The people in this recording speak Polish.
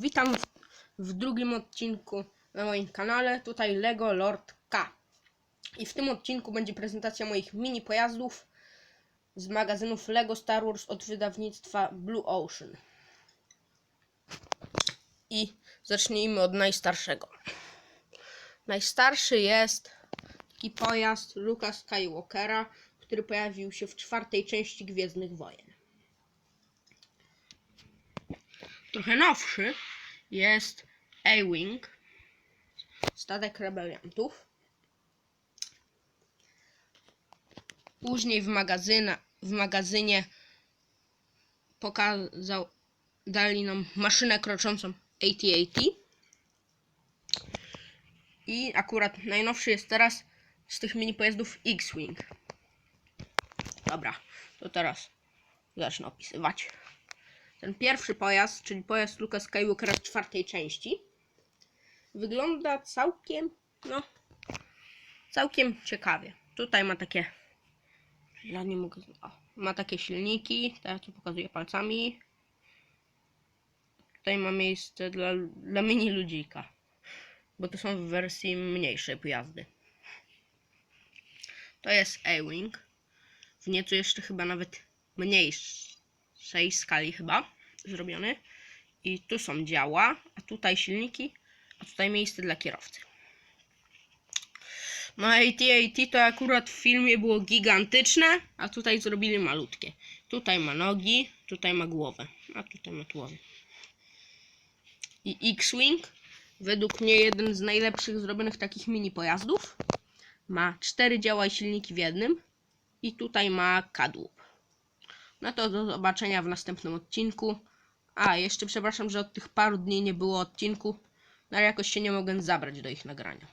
witam w, w drugim odcinku na moim kanale. Tutaj Lego Lord K. I w tym odcinku będzie prezentacja moich mini pojazdów z magazynów Lego Star Wars od wydawnictwa Blue Ocean. I zacznijmy od najstarszego. Najstarszy jest taki pojazd Luka Skywalkera, który pojawił się w czwartej części Gwiezdnych Wojen. Trochę nowszy jest A-Wing, statek rebeliantów. Później w, magazyna, w magazynie pokazał, dali nam maszynę kroczącą AT-AT. I akurat najnowszy jest teraz z tych mini pojazdów X-Wing. Dobra, to teraz zacznę opisywać. Ten pierwszy pojazd, czyli pojazd Luka Skywalkera z czwartej części, wygląda całkiem, no, całkiem ciekawie. Tutaj ma takie, ja nie mogę, o, ma takie silniki, teraz tu pokazuję palcami. Tutaj ma miejsce dla, dla mini ludzika, bo to są w wersji mniejszej pojazdy. To jest A-Wing, w nieco jeszcze chyba nawet mniejszej skali chyba zrobiony. I tu są działa, a tutaj silniki, a tutaj miejsce dla kierowcy. No AT-AT to akurat w filmie było gigantyczne, a tutaj zrobili malutkie. Tutaj ma nogi, tutaj ma głowę, a tutaj ma tułowia. I X-Wing, według mnie jeden z najlepszych zrobionych takich mini pojazdów. Ma cztery działa i silniki w jednym. I tutaj ma kadłub. No to do zobaczenia w następnym odcinku. A, jeszcze przepraszam, że od tych paru dni nie było odcinku. No ale jakoś się nie mogłem zabrać do ich nagrania.